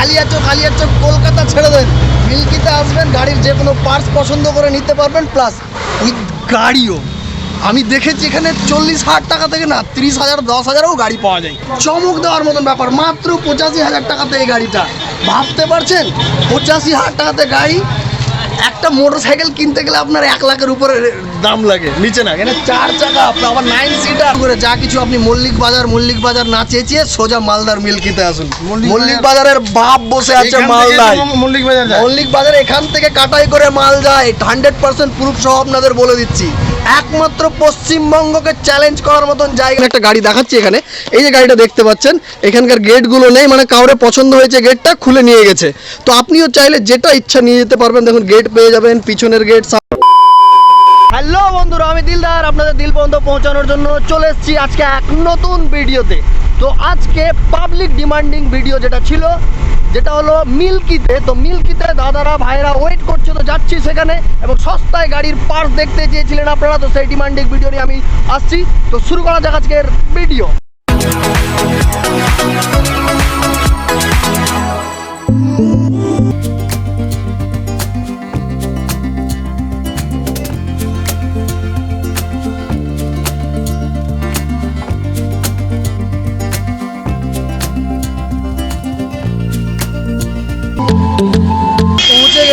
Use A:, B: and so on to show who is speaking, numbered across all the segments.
A: কালিয়াচক কালিয়াচক, কলকাতা ছেড়ে দেন। মিল্কিতে আসবেন, গাড়ির যে কোনো পার্টস পছন্দ করে নিতে পারবেন প্লাস উইথ গাড়িও। আমি দেখেছি এখানে চল্লিশ হাজার টাকা থেকে না, তিরিশ হাজার, দশ হাজারও গাড়ি পাওয়া যায়। চমক দেওয়ার মতন ব্যাপার, মাত্র পঁচাশি হাজার টাকাতে এই গাড়িটা। ভাবতে পারছেন? পঁচাশি হাজার টাকাতে গাড়ি, একটা মোটর সাইকেল কিনতে গেলে আপনার এক লাখের উপরে দাম লাগে নিচে না। এখানে চার চাকা আপনার আবার নাইন সিটার করে যা কিছু আপনি মল্লিক বাজার মল্লিক বাজার না চেঁচিয়ে সোজা মালদার মিল্কিতে আসুন।
B: মল্লিক
A: বাজারের বাপ বসে আছে মালদায়।
B: মল্লিক বাজার
A: মল্লিক বাজার এখান থেকে কাটাই করে মাল যায়। হান্ড্রেড পার্সেন্ট প্রুফ সহ আপনাদের বলে দিচ্ছি। একমাত্র পশ্চিমবঙ্গকে চ্যালেঞ্জ করার মতন জায়গা একটা গাড়ি দেখাচ্ছি এখানে। এই যে গাড়িটা দেখতে পাচ্ছেন এখানকার গেটগুলো নেই মানে কাউরে পছন্দ হয়েছে গেটটা খুলে নিয়ে গেছে। তো আপনিও চাইলে যেটা ইচ্ছা নিয়ে যেতে পারবেন। দেখুন গেট পেয়ে যাবেন পিছনের গেট হ্যালো বন্ধুরা, আমি দিলদার। আপনাদের দিল পর্যন্ত পৌঁছানোর জন্য চলে এসেছি আজকে এক নতুন ভিডিওতে। তো আজকে পাবলিক ডিমান্ডিং ভিডিও যেটা ছিল, যেটা হলো মিল্কিতে। তো মিল্কিতে দাদারা ভাইরা ওয়েট করছে, তো যাচ্ছি সেখানে এবং সস্তায় গাড়ির পার্স দেখতে চেয়েছিলেন আপনারা, তো সেই ডিমান্ডিং ভিডিও নিয়ে আমি আসছি। তো শুরু করা যাক আজকের ভিডিও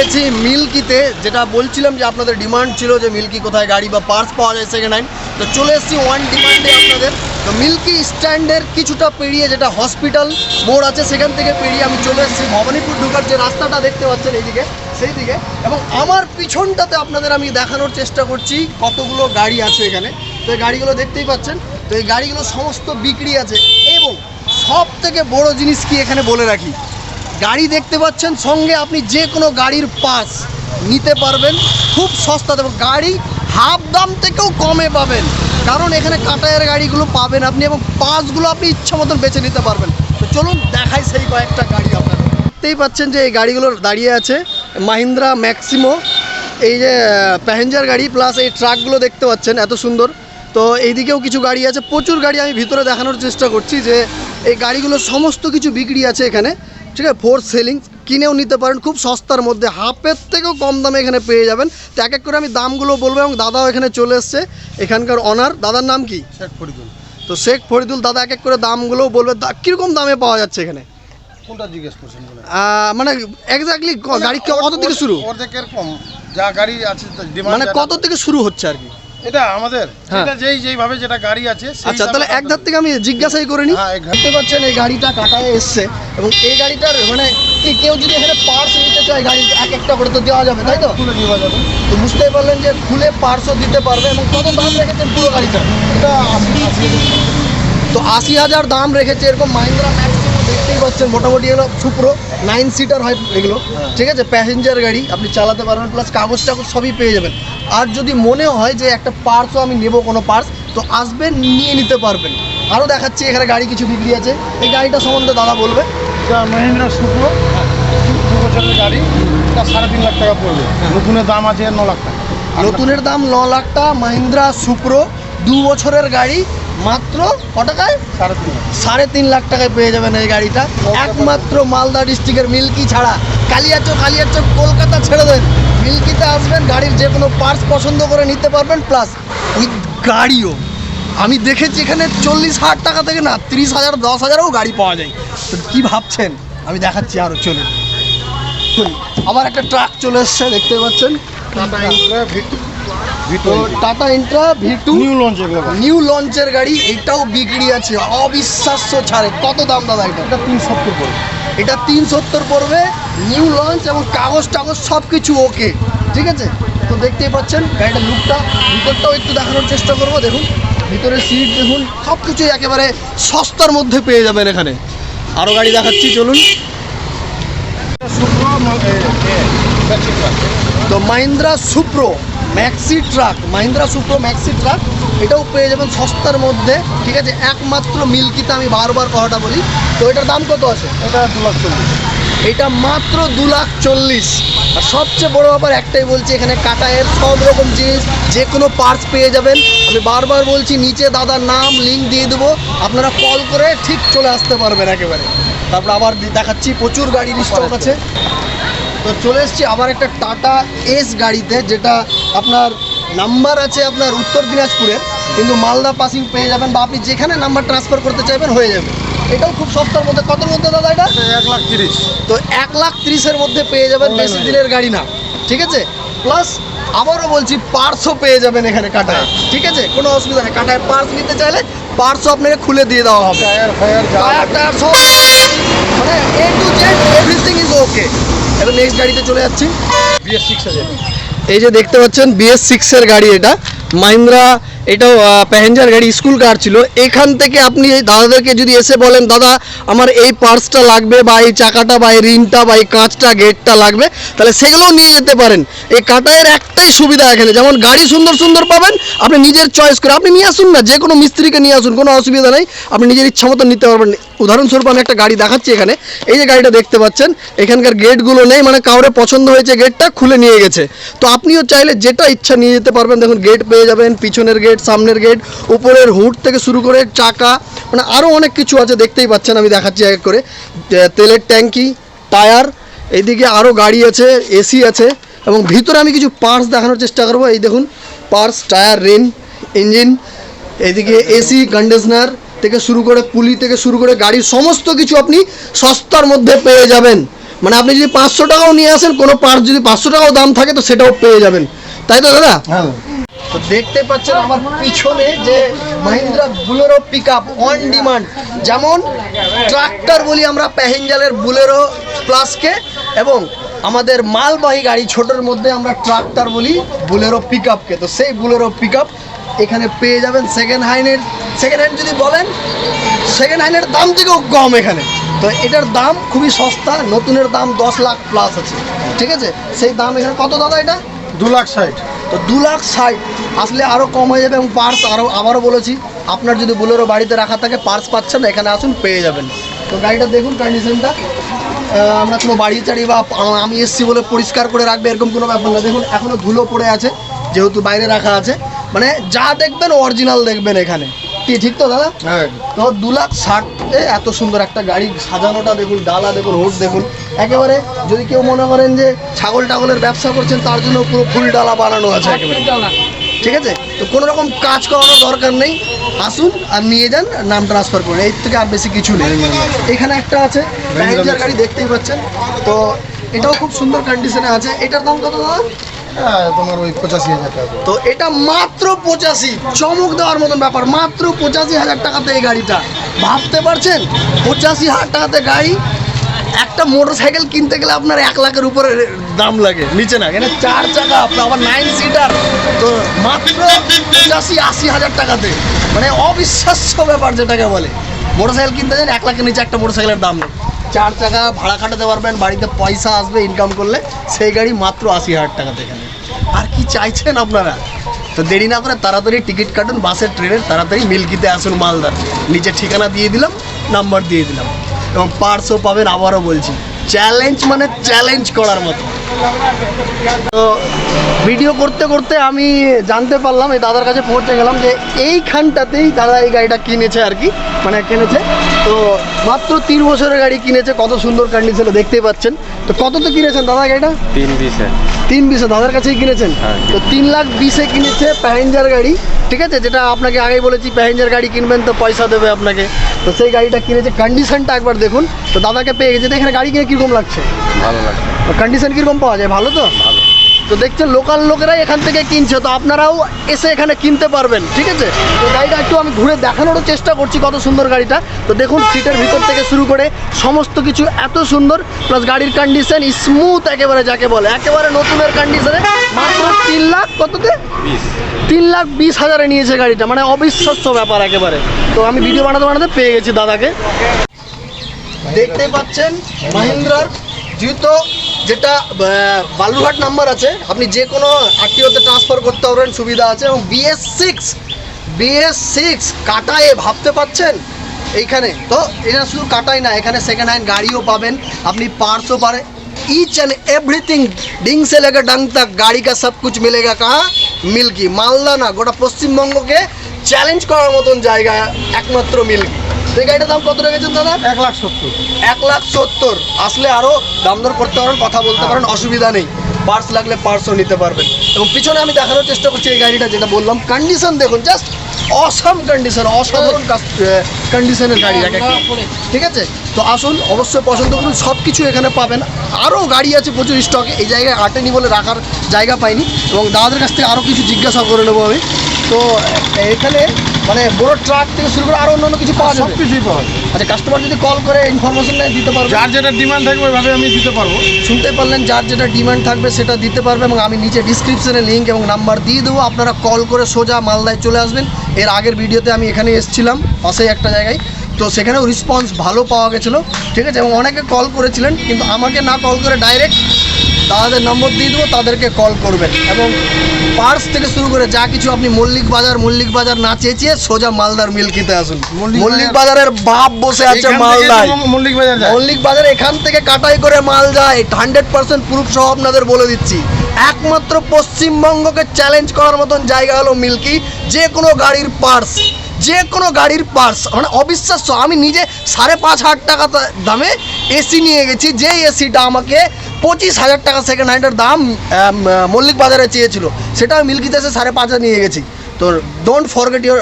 A: গেছি মিল্কিতে, যেটা বলছিলাম যে আপনাদের ডিমান্ড ছিল যে মিল্কি কোথায় গাড়ি বা পার্স পাওয়া যায় সেকেন্ড হ্যান্ড তো চলে এসেছি ওয়ান ডিমান্ডে আপনাদের। তো মিল্কি স্ট্যান্ডের কিছুটা পেরিয়ে যেটা হসপিটাল মোড় আছে, সেখান থেকে পেরিয়ে আমি চলে এসেছি ভবানীপুর ঢোকার যে রাস্তাটা দেখতে পাচ্ছেন এইদিকে সেই দিকে এবং আমার পিছনটাতে আপনাদের আমি দেখানোর চেষ্টা করছি কতগুলো গাড়ি আছে এখানে। তো এই গাড়িগুলো দেখতেই পাচ্ছেন, তো এই গাড়িগুলো সমস্ত বিক্রি আছে। এবং সব থেকে বড় জিনিস কি এখানে বলে রাখি? গাড়ি দেখতে পাচ্ছেন, সঙ্গে আপনি যে কোনো গাড়ির পাস নিতে পারবেন। খুব সস্তা এবং গাড়ি হাফ দাম থেকেও কমে পাবেন। কারণ এখানে কাটায়ের গাড়িগুলো পাবেন আপনি এবং পাসগুলো আপনি ইচ্ছা মতন বেছে নিতে পারবেন। তো চলুন দেখাই সেই কয়েকটা গাড়ি আপনারা দেখতেই পাচ্ছেন যে এই গাড়িগুলো দাঁড়িয়ে আছে, মাহিন্দ্রা ম্যাক্সিমো। এই যে প্যাসেঞ্জার গাড়ি প্লাস এই ট্রাকগুলো দেখতে পাচ্ছেন, এত সুন্দর। তো এইদিকেও কিছু গাড়ি আছে, প্রচুর গাড়ি আমি ভিতরে দেখানোর চেষ্টা করছি যে এই গাড়িগুলো সমস্ত কিছু বিক্রি আছে এখানে। ঠিক আছে ফোর সেলিং কিনেও নিতে পারেন খুব সস্তার মধ্যে। হাফের থেকেও কম দামে এখানে পেয়ে যাবেন। তো এক এক করে আমি দামগুলো বলব এবং দাদাও এখানে চলে এসছে এখানকার অনার দাদার নাম কি?
B: শেখ ফরিদুল।
A: তো শেখ ফরিদুল দাদা এক এক করে দামগুলো বলবে। দা- কীরকম দামে পাওয়া যাচ্ছে এখানে?
B: কোনটা জিজ্ঞেস করছেন
A: মানে এক্স্যাক্টলি গাড়ি কত থেকে শুরু?
B: অর্ধেকের কম। যা গাড়ি আছে
A: মানে কত থেকে শুরু হচ্ছে আর কি?
B: এটা আমাদের।
A: হ্যাঁ।
B: এটা যেই যেইভাবে যেটা গাড়ি আছে
A: আচ্ছা তাহলে এক ধার থেকে আমি জিজ্ঞাসাই করে নিই
B: হ্যাঁ।
A: দেখতে পাচ্ছেন এই গাড়িটা কাটায় এসছে এবং এই গাড়িটার মানে কেউ যদি এখানে পার্স নিতে চায় গাড়ি এক একটা করে তো দেওয়া যাবে তাই তো?
B: তুলে দেওয়া যাবে।
A: তো বুঝতেই পারলেন যে খুলে পার্সও দিতে পারবে এবং কত দাম রেখেছেন পুরো গাড়িটা?
B: এটা
A: তো আশি হাজার দাম রেখেছে এরকম মাহিন্দ্রা ম্যাক্সিমো দেখতেই পাচ্ছেন মোটামুটি হলো সুপ্রো নাইন সিটার হয় এগুলো
B: হ্যাঁ।
A: ঠিক আছে? প্যাসেঞ্জার গাড়ি আপনি চালাতে পারবেন প্লাস কাগজ টাগজ সবই পেয়ে যাবেন। আর যদি মনে হয় যে একটা পার্সও আমি নেব কোনো পার্স তো আসবেন নিয়ে নিতে পারবেন। আরও দেখাচ্ছি এখানে গাড়ি কিছু বিক্রি আছে। এই গাড়িটা সম্বন্ধে দাদা বলবে।
B: মহিন্দ্রা দু বছরের গাড়ি এটা সাড়ে তিন লাখ টাকা পড়বে। নতুনের দাম আছে ন লাখ টাকা।
A: নতুনের দাম ন লাখ টাকা মাহিন্দ্রা সুপ্রো দু বছরের গাড়ি মাত্র ক টাকায়?
B: সাড়ে তিন লাখ।
A: টাকায় পেয়ে যাবেন এই গাড়িটা। একমাত্র মালদা ডিস্ট্রিক্টের মিল্কি ছাড়া। কালিয়াচক কালিয়াচক কলকাতা ছেড়ে দেন। মিল্কিতে আসবেন গাড়ির যে কোনো পার্টস পছন্দ করে নিতে পারবেন প্লাস উইথ গাড়িও। আমি দেখেছি এখানে চল্লিশ হাজার টাকা থেকে না তিরিশ হাজার দশ হাজারও গাড়ি পাওয়া যায়। তো কী ভাবছেন? আমি দেখাচ্ছি আরও চলুন। আবার একটা ট্রাক চলে এসছে দেখতে পাচ্ছেন। তো Tata Intra V two
B: new launch এগুলো
A: নিউ লঞ্চের গাড়ি এটাও বিক্রি আছে অবিশ্বাস্য ছাড়ে। কত দাম দাদা এটা?
B: এটা তিন সত্তর পড়বে।
A: এটা তিন সত্তর পড়বে নিউ লঞ্চ এবং কাগজ টাগজ সব কিছু ওকে ঠিক আছে? তো দেখতেই পাচ্ছেন গাড়িটার লুকটা ভিতরটাও একটু দেখানোর চেষ্টা করব দেখুন। ভিতরে সিট দেখুন সব কিছুই একেবারে সস্তার মধ্যে পেয়ে যাবেন এখানে। আরও গাড়ি দেখাচ্ছি চলুন। তো Mahindra Supro Maxi truck Mahindra Supro Maxi truck এটাও পেয়ে যাবেন সস্তার মধ্যে। ঠিক আছে একমাত্র মিল্কিতে আমি বারবার কথাটা বলি। তো এটার দাম কত আছে?
B: এটা দু লাখ চল্লিশ।
A: এটা মাত্র দু লাখ চল্লিশ। আর সবচেয়ে বড় ব্যাপার একটাই বলছি এখানে কাটায়ের সব রকম জিনিস যে কোনো পার্টস পেয়ে যাবেন। আমি বারবার বলছি নিচে দাদার নাম লিঙ্ক দিয়ে দেবো। আপনারা কল করে ঠিক চলে আসতে পারবেন একেবারে। তারপর আবার দেখাচ্ছি প্রচুর গাড়ির স্টক আছে। তো চলে এসেছি আবার একটা টাটা এস গাড়িতে যেটা আপনার নাম্বার আছে আপনার উত্তর দিনাজপুরের কিন্তু মালদা পাসিং পেয়ে যাবেন বা আপনি যেখানে নাম্বার ট্রান্সফার করতে চাইবেন হয়ে যাবে। এটাও খুব সস্তার মধ্যে কতর মধ্যে দাদা এটা?
B: এক লাখ তিরিশ।
A: তো এক লাখ তিরিশের মধ্যে পেয়ে যাবেন বেশি দিনের গাড়ি না। ঠিক আছে? প্লাস আবারও বলছি পার্সও পেয়ে যাবেন এখানে কাটায়। ঠিক আছে? কোনো অসুবিধা নেই। কাটায় পার্স নিতে চাইলে পার্সও আপনাকে খুলে দিয়ে দেওয়া হবে।
B: টায়ার
A: টায়ার সব মানে A to Z everything is okay এবার নেক্সট গাড়িতে চলে যাচ্ছি।
B: বিএস সিক্স
A: এই যে দেখতে পাচ্ছেন বিএস সিক্সের গাড়ি এটা। মাহিন্দ্রা এটাও প্যাসেঞ্জার গাড়ি, স্কুল কার ছিল। এখান থেকে আপনি দাদাদেরকে যদি এসে বলেন, দাদা, আমার এই পার্টসটা লাগবে বা এই চাকাটা বা এই রিমটা বা এই কাঁচটা, গেটটা লাগবে, তাহলে সেগুলোও নিয়ে যেতে পারেন। এই কাটায়ের একটাই সুবিধা এখানে, যেমন গাড়ি সুন্দর সুন্দর পাবেন, আপনি নিজের চয়েস করে, আপনি নিয়ে আসুন না, যে কোনো মিস্ত্রিকে নিয়ে আসুন, কোনো অসুবিধা নেই, আপনি নিজের ইচ্ছা মতো নিতে পারবেন। উদাহরণস্বরূপ আমি একটা গাড়ি দেখাচ্ছি এখানে, এই যে গাড়িটা দেখতে পাচ্ছেন, এখানকার গেটগুলো নেই মানে কাউরে পছন্দ হয়েছে গেটটা, খুলে নিয়ে গেছে। তো আপনিও চাইলে যেটা ইচ্ছা নিয়ে যেতে পারবেন, দেখুন গেট পেয়ে যাবেন, পিছনের গেট সামনের গেট, উপরের হুড থেকে শুরু করে চাকা মানে আরও অনেক কিছু আছে, দেখতেই পাচ্ছেন, আমি দেখাচ্ছি এক করে। তেলের ট্যাঙ্কি, টায়ার এইদিকে আরও গাড়ি আছে, এসি আছে, এবং ভিতরে আমি কিছু পার্টস দেখানোর চেষ্টা করব। এই দেখুন, পার্টস, টায়ার, রেন, ইঞ্জিন, এদিকে এসি, কন্ডিশনার থেকে শুরু করে পুলি থেকে শুরু করে গাড়ির সমস্ত কিছু আপনি সস্তার মধ্যে পেয়ে যাবেন। মানে আপনি যদি পাঁচশো টাকাও নিয়ে আসেন, কোনো পার্ট যদি পাঁচশো টাকাও দাম থাকে, তো সেটাও পেয়ে যাবেন। তাই তো, দাদা?
B: হ্যাঁ।
A: তো দেখতে পাচ্ছেন আমার পিছনে যে Mahindra Bolero pick up on demand যেমন ট্রাক্টর বলি আমরা প্যাসেঞ্জারের বুলেরো প্লাসকে এবং আমাদের মালবাহী গাড়ি ছোটোর মধ্যে আমরা ট্রাক্টর বলি বুলেরো পিক আপকে তো সেই বুলেরো পিক আপ এখানে পেয়ে যাবেন সেকেন্ড হ্যান্ডের সেকেন্ড হ্যান্ড যদি বলেন সেকেন্ড হ্যান্ডের দাম থেকেও কম এখানে। তো এটার দাম খুবই সস্তা, নতুনের দাম দশ লাখ প্লাস আছে। ঠিক আছে? সেই দাম এখানে কত দাদা এটা?
B: দু লাখ ষাট।
A: তো দু লাখ ষাট আসলে আরও কম হয়ে যাবে এবং পার্স আরও আবারও বলেছি আপনার যদি বুলেরো বাড়িতে রাখা থাকে পার্স পাচ্ছেন এখানে আসুন পেয়ে যাবেন। তো গাড়িটা দেখুন কন্ডিশনটা আমরা কোনো বাড়ি চাড়ি বা আমি এসছি বলে পরিষ্কার করে রাখবে এরকম কোনো ব্যাপার না। দেখুন এখনও ধুলো পড়ে আছে যেহেতু বাইরে রাখা আছে। মানে যা দেখবেন অরিজিনাল দেখবেন এখানে। কি ঠিক তো দাদা?
B: হ্যাঁ।
A: তো দু লাখ ষাটে এত সুন্দর একটা গাড়ি সাজানোটা দেখুন ডালা দেখুন হোড দেখুন। একেবারে যদি কেউ মনে করেন যে ছাগল টাগলের ব্যবসা করছেন তার জন্য পুরো ফুল ডালা বানানো আছে একেবারে। ঠিক আছে? তো কোনো রকম কাজ করানোর দরকার নেই। আসুন আর নিয়ে যান নাম ট্রান্সফার করুন। এর থেকে আর বেশি কিছু নেই। এখানে একটা আছে প্যাসেঞ্জার গাড়ি দেখতেই পাচ্ছেন। তো এটাও খুব সুন্দর কন্ডিশনে আছে। এটার দাম কত দাদা?
B: হ্যাঁ তোমার ওই পঁচাশি হাজার টাকা।
A: তো এটা মাত্র পঁচাশি। চমক দেওয়ার মতন ব্যাপার। মাত্র পঁচাশি হাজার টাকাতে এই গাড়িটা। ভাবতে পারছেন? পঁচাশি হাজার টাকাতে গাড়ি একটা মোটর সাইকেল কিনতে গেলে আপনার এক লাখের উপরে দাম লাগে, নিচে না। এখানে চার চাকা, আপনার আবার নাইন সিটার তো মাত্র পঁচাশি, আশি হাজার টাকাতে। মানে অবিশ্বাস্য ব্যাপার যেটাকে বলে। মোটর সাইকেল কিনতে যান এক লাখের নিচে একটা মোটর সাইকেলের দাম নেই। চার চাকা, ভাড়া খাটাতে পারবেন, বাড়িতে পয়সা আসবে ইনকাম করলে সেই গাড়ি মাত্র আশি হাজার টাকাতে এখানে। আর কি চাইছেন আপনারা? তো দেরি না করে তাড়াতাড়ি টিকিট কাটুন, বাসের ট্রেনের তাড়াতাড়ি মিল্কিতে আসুন মালদার। নিচে ঠিকানা দিয়ে দিলাম, নাম্বার দিয়ে দিলাম। এবং পার্সও পাবেন আবারও বলছি। চ্যালেঞ্জ মানে চ্যালেঞ্জ করার মতো। তো ভিডিও করতে করতে আমি জানতে পারলাম এই দাদার কাছে পৌঁছে গেলাম যে এইখানটাতেই দাদা এই গাড়িটা কিনেছে আর কি মানে কিনেছে। তো মাত্র তিন বছরের গাড়ি কিনেছে কত সুন্দর কন্ডিশনে দেখতেই পাচ্ছেন। তো কত তো কিনেছেন দাদা গাড়িটা?
C: তিন বিশে।
A: তিন বিশে দাদার কাছেই কিনেছেন?
C: হ্যাঁ।
A: তো তিন লাখ বিশে কিনেছে প্যাসেঞ্জার গাড়ি ঠিক আছে? যেটা আপনাকে আগেই বলেছি প্যাসেঞ্জার গাড়ি কিনবেন তো পয়সা দেবে আপনাকে। তো সেই গাড়িটা কিনেছে কন্ডিশনটা একবার দেখুন। তো দাদাকে পেয়ে গেছে তো এখানে গাড়ি কিনে কীরকম লাগছে?
C: ভালো লাগছে।
A: কন্ডিশন কীরকম পাওয়া যায়? ভালো তো?
C: ভালো।
A: তো দেখছেন লোকাল লোকেরাই এখান থেকে কিনছে তো আপনারাও এসে এখানে কিনতে পারবেন ঠিক আছে? তো গাড়িটা একটু আমি ঘুরে দেখানোরও চেষ্টা করছি কত সুন্দর গাড়িটা। তো দেখুন সিটের ভিতর থেকে শুরু করে সমস্ত কিছু এত সুন্দর প্লাস গাড়ির কন্ডিশন স্মুথ একেবারে যাকে বলে একেবারে নতুনের কন্ডিশনে মাত্র তিন লাখ কততে? তিন লাখ বিশ হাজারে নিয়েছে গাড়িটা মানে অবিশ্বাস্য ব্যাপার একেবারে। তো আমি ভিডিও বানাতে বানাতে পেয়ে গেছি দাদাকে। দেখতে পাচ্ছেন মাহিন্দ্রার যেহেতু যেটা আহ, বালুরঘাট নাম্বার আছে আপনি যে কোনো আরটিওতে ট্রান্সফার করতে পারবেন সুবিধা আছে এবং বিএস সিক্স বিএস সিক্স কাটায়ে ভাবতে পাচ্ছেন এইখানে তো এটা শুধু কাটাই না এখানে সেকেন্ড হ্যান্ড গাড়িও পাবেন আপনি পার্সও পারে ईच एंड एवरीथिंग डिंग से लेकर डंग तक गाड़ी का सब कुछ मिलेगा कहाँ মিল্কি মালদা না গোটা পশ্চিমবঙ্গকে চ্যালেঞ্জ করার মতন জায়গা একমাত্র মিল্কি এই গাড়িটার দাম কত রেখেছেন দাদা?
B: এক লাখ সত্তর।
A: এক লাখ সত্তর। আসলে আরও দাম দর করতে পারেন কথা বলতে পারেন অসুবিধা নেই। পার্স লাগলে পার্সও নিতে পারবেন। এবং পিছনে আমি দেখানোর চেষ্টা করছি এই গাড়িটা যেটা বললাম কন্ডিশন দেখুন জাস্ট অসাম কন্ডিশন অসাধারণ কন্ডিশনের গাড়ি এক একটা। ঠিক আছে? তো আসুন অবশ্যই পছন্দ করুন সব কিছু এখানে পাবেন। আরও গাড়ি আছে প্রচুর স্টকে এই জায়গায় আটেনি বলে রাখার জায়গা পাইনি। এবং দাদাদের কাছ থেকে আরও কিছু জিজ্ঞাসা করে নেব আমি। তো এখানে মানে বড় ট্রাক থেকে শুরু করে আরও অন্য কিছু পাওয়া
B: সব
A: যাবে?
B: কিছুই পাওয়া যায়
A: আচ্ছা কাস্টমার যদি কল করে ইনফরমেশন নেয় দিতে পারব?
B: যার যেটা ডিমান্ড থাকবে ওইভাবে আমি দিতে পারব।
A: শুনতে পারলেন যার যেটা ডিমান্ড থাকবে সেটা দিতে পারবে এবং আমি নিচে ডিসক্রিপশনে লিঙ্ক এবং নাম্বার দিয়ে দেবো। আপনারা কল করে সোজা মালদায় চলে আসবেন। এর আগের ভিডিওতে আমি এখানে এসেছিলাম পাশেই একটা জায়গায়। তো সেখানেও রেসপন্স ভালো পাওয়া গেছিল। ঠিক আছে এবং অনেকে কল করেছিলেন কিন্তু আমাকে না কল করে ডাইরেক্ট তাদের নম্বর দিয়ে দেবো তাদেরকে কল করবেন। এবং পার্স থেকে শুরু করে যা কিছু আপনি মল্লিক বাজার মল্লিক বাজার না চেঁচিয়ে সোজা মালদার মিল্কিতে আসুন।
B: মল্লিক
A: বাজারের বাপ বসে আছে মালদায়।
B: মল্লিক বাজার
A: মল্লিক বাজার এখান থেকে কাটাই করে মাল যায়। হান্ড্রেড পার্সেন্ট প্রুফ সহ আপনাদের বলে দিচ্ছি। একমাত্র পশ্চিমবঙ্গকে চ্যালেঞ্জ করার মতন জায়গা হলো মিল্কি যে কোনো গাড়ির পার্স। যে কোনো গাড়ির পার্স। মানে অবিশ্বাস্য। আমি নিজে সাড়ে পাঁচ হাজার টাকা দামে এসি নিয়ে গেছি। যে এসিটা আমাকে পঁচিশ হাজার টাকা সেকেন্ড হ্যান্ডের দাম মল্লিক বাজারে চেয়েছিল। সেটা আমি মিল্কিতে এসে সাড়ে পাঁচ নিয়ে গেছি। তো don't forget your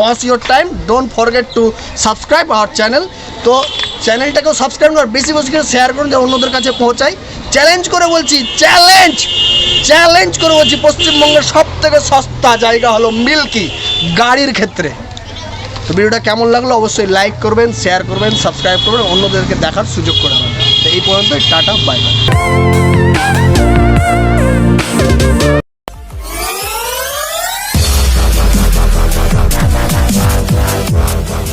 A: loss your time don't forget to subscribe our channel তো চ্যানেলটাকেও সাবস্ক্রাইব করে বেশি বেশি করে শেয়ার করুন যে অন্যদের কাছে পৌঁছায় চ্যালেঞ্জ করে বলছি চ্যালেঞ্জ চ্যালেঞ্জ করে বলছি, পশ্চিমবঙ্গের সব থেকে সস্তা জায়গা হলো মিল্কি, গাড়ির ক্ষেত্রে। তো ভিডিওটা কেমন লাগল অবশ্যই লাইক করবেন শেয়ার করবেন সাবস্ক্রাইব করবেন, অন্যদেরকে দেখার সুযোগ করে দেবেন। তো এই পর্যন্ত টাটা বাই বাই